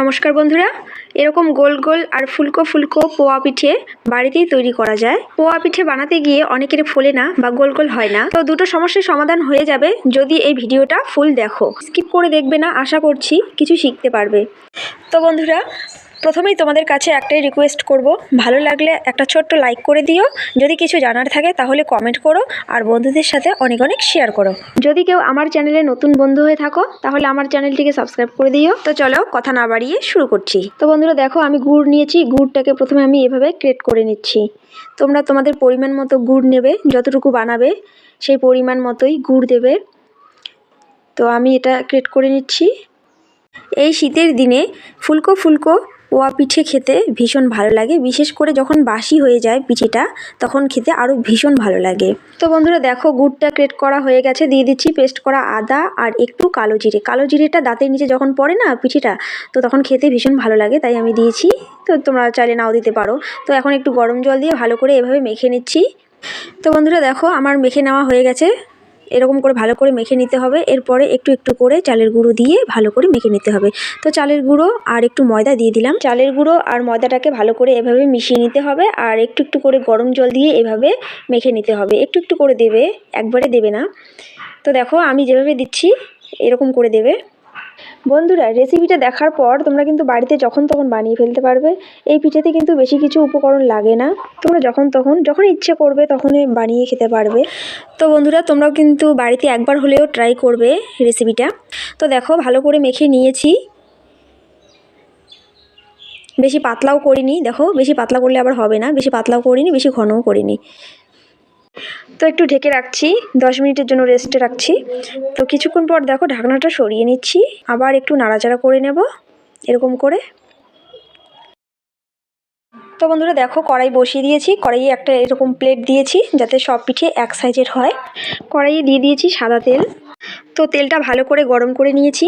নমস্কার বন্ধুরা, এরকম গোল গোল আর ফুলকো ফুলকো পোয়া পিঠে বাড়িতেই তৈরি করা যায়। পোয়া পিঠে বানাতে গিয়ে অনেকের ফোলে না বা গোল গোল হয় না। তো দুটো সমস্যার সমাধান হয়ে যাবে যদি এই ভিডিওটা ফুল দেখো। স্কিপ করে দেখবে না, আশা করছি কিছু শিখতে পারবে। তো বন্ধুরা প্রথমেই তোমাদের কাছে একটাই রিকোয়েস্ট করব, ভালো লাগলে একটা ছোট্ট লাইক করে দিও, যদি কিছু জানার থাকে তাহলে কমেন্ট করো, আর বন্ধুদের সাথে অনেক অনেক শেয়ার করো। যদি কেউ আমার চ্যানেলে নতুন বন্ধু হয়ে থাকো, তাহলে আমার চ্যানেলটিকে সাবস্ক্রাইব করে দিও। তো চলো কথা না বাড়িয়ে শুরু করছি। তো বন্ধুরা দেখো, আমি গুড় নিয়েছি, গুড়টাকে প্রথমে আমি এভাবে ক্রেট করে নিচ্ছি। তোমরা তোমাদের পরিমাণ মতো গুড় নেবে, যতটুকু বানাবে, সেই পরিমাণ মতোই গুড় দেবে। তো আমি এটা ক্রেট করে নিচ্ছি। এই শীতের দিনে ফুলকো ফুলকো পোয়া পিঠে খেতে ভীষণ ভালো লাগে। বিশেষ করে যখন বাসি হয়ে যায় পিঠেটা, তখন খেতে আরও ভীষণ ভালো লাগে। তো বন্ধুরা, দেখো গুড়টা ক্রেট করা হয়ে গেছে। দিয়ে দিচ্ছি পেস্ট করা আদা আর একটু কালো জিরে। কালো জিরেটা দাঁতের নিচে যখন পড়ে না পিঠেটা, তো তখন খেতে ভীষণ ভালো লাগে। তাই আমি দিয়েছি। তো তোমরা চাইলে নাও দিতে পারো। তো এখন একটু গরম জল দিয়ে ভালো করে এভাবে মেখে নিচ্ছি। তো বন্ধুরা, দেখো আমার মেখে নেওয়া হয়ে গেছে। এরকম করে ভালো করে মেখে নিতে হবে। এরপরে একটু একটু করে চালের গুঁড়ো দিয়ে ভালো করে মেখে নিতে হবে। তো চালের গুঁড়ো আর একটু ময়দা দিয়ে দিলাম। চালের গুঁড়ো আর ময়দাটাকে ভালো করে এভাবে মিশিয়ে নিতে হবে আর একটু একটু করে গরম জল দিয়ে এভাবে মেখে নিতে হবে। একটু একটু করে দেবে, একবারে দেবে না। তো দেখো আমি যেভাবে দিচ্ছি, এরকম করে দেবে। বন্ধুরা রেসিপিটা দেখার পর তোমরা কিন্তু বাড়িতে যখন তখন বানিয়ে ফেলতে পারবে। এই পিঠেতে কিন্তু বেশি কিছু উপকরণ লাগে না। তোমরা যখন তখন, যখন ইচ্ছে করবে, তখনই বানিয়ে খেতে পারবে। তো বন্ধুরা, তোমরাও কিন্তু বাড়িতে একবার হলেও ট্রাই করবে রেসিপিটা তো দেখো, ভালো করে মেখে নিয়েছি। বেশি পাতলাও করিনি, দেখো, বেশি পাতলা করলে আবার হবে না। বেশি পাতলাও করিনি, বেশি ঘনও করিনি। তো একটু ঢেকে রাখছি, দশ মিনিটের জন্য রেস্টে রাখছি। তো কিছুক্ষণ পর দেখো ঢাকনাটা সরিয়ে নিচ্ছি, আবার একটু নাড়াচাড়া করে নেব, এরকম করে। তো বন্ধুরা দেখো কড়াই বসিয়ে দিয়েছি, কড়াইয়ে একটা এরকম প্লেট দিয়েছি যাতে সব পিঠে এক সাইজের হয়। কড়াইয়ে দিয়ে দিয়েছি সাদা তেল। তো তেলটা ভালো করে গরম করে নিয়েছি।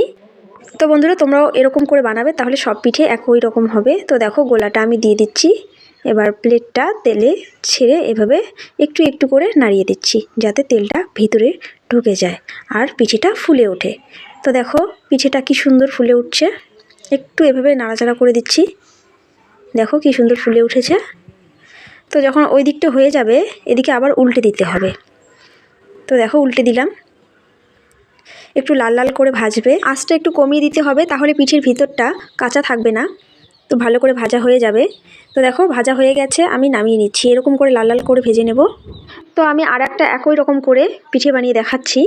তো বন্ধুরা তোমরাও এরকম করে বানাবে, তাহলে সব পিঠে একই রকম হবে। তো দেখো গোলাটা আমি দিয়ে দিচ্ছি। এবার প্লেটটা তেলে ছেড়ে এভাবে একটু একটু করে নাড়িয়ে দিচ্ছি, যাতে তেলটা ভিতরে ঢুকে যায় আর পিঠেটা ফুলে ওঠে। তো দেখো পিঠেটা কি সুন্দর ফুলে উঠছে। একটু এভাবে নাড়াচাড়া করে দিচ্ছি। দেখো কি সুন্দর ফুলে উঠেছে। তো যখন ওই দিকটা হয়ে যাবে, এদিকে আবার উল্টে দিতে হবে। তো দেখো উল্টে দিলাম। একটু লাল লাল করে ভাজবে। আঁচটা একটু কমিয়ে দিতে হবে, তাহলে পিঠের ভিতরটা কাঁচা থাকবে না। তো ভালো করে ভাজা হয়ে যাবে। তো দেখো, ভাজা হয়ে গেছে, আমি নামিয়ে নিচ্ছি। এরকম করে লাল লাল করে ভেজে নেব। তো আমি আর একটা একই রকম করে পিঠে বানিয়ে দেখাচ্ছি।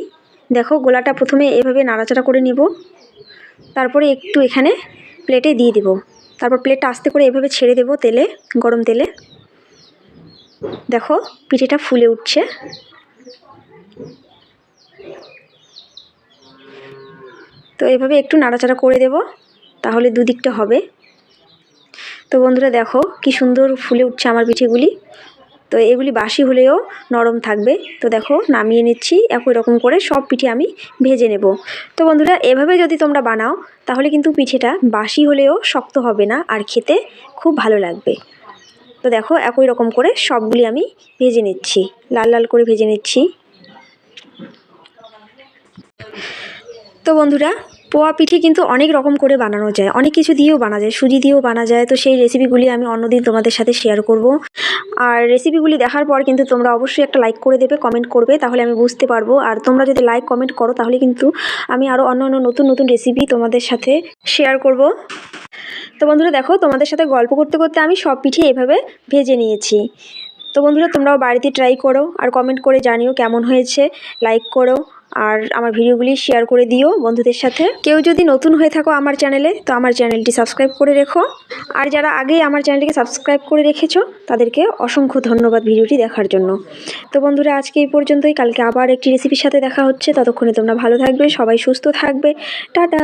দেখো, গোলাটা প্রথমে এভাবে নাড়াচাড়া করে নেব। তারপরে একটু এখানে প্লেটে দিয়ে দেব। তারপর প্লেটটা আস্তে করে এভাবে ছেড়ে দেব তেলে, গরম তেলে। দেখো, পিঠেটা ফুলে উঠছে। তো এভাবে একটু নাড়াচাড়া করে দেব, তাহলে দুদিকটা হবে। তো বন্ধুরা দেখো কি সুন্দর ফুলে উঠছে আমার পিঠেগুলি। তো এগুলি বাসি হলেও নরম থাকবে। তো দেখো নামিয়ে নিচ্ছি, একই রকম করে সব পিঠে আমি ভেজে নেব। তো বন্ধুরা এভাবে যদি তোমরা বানাও, তাহলে কিন্তু পিঠেটা বাসি হলেও শক্ত হবে না আর খেতে খুব ভালো লাগবে। তো দেখো একই রকম করে সবগুলি আমি ভেজে নিচ্ছি, লাল লাল করে ভেজে নিচ্ছি। তো বন্ধুরা পোয়া পিঠে কিন্তু অনেক রকম করে বানানো যায়, অনেক কিছু দিয়েও বানা যায়, সুজি দিয়েও বানা যায়। তো সেই রেসিপিগুলি আমি অন্যদিন তোমাদের সাথে শেয়ার করব। আর রেসিপিগুলি দেখার পর কিন্তু তোমরা অবশ্যই একটা লাইক করে দেবে কমেন্ট করবে, তাহলে আমি বুঝতে পারব। আর তোমরা যদি লাইক কমেন্ট করো, তাহলে কিন্তু আমি আরও অন্য অন্য নতুন নতুন রেসিপি তোমাদের সাথে শেয়ার করব। তো বন্ধুরা দেখো, তোমাদের সাথে গল্প করতে করতে আমি সব পিঠে এভাবে ভেজে নিয়েছি। তো বন্ধুরা তোমরাও বাড়িতে ট্রাই করো, আর কমেন্ট করে জানিও কেমন হয়েছে লাইক করো। আর আমার ভিডিওগুলি শেয়ার করে দিও বন্ধুদের সাথে। কেউ যদি নতুন হয়ে থাকো আমার চ্যানেলে তো আমার চ্যানেলটি সাবস্ক্রাইব করে রেখো। আর যারা আগেই আমার চ্যানেলটিকে সাবস্ক্রাইব করে রেখেছো, তাদেরকে অসংখ্য ধন্যবাদ ভিডিওটি দেখার জন্য। তো বন্ধুরা, আজকে এই পর্যন্তই। কালকে আবার একটি রেসিপির সাথে দেখা হচ্ছে। ততক্ষণে তোমরা ভালো থাকবে, সবাই সুস্থ থাকবে। টাটা!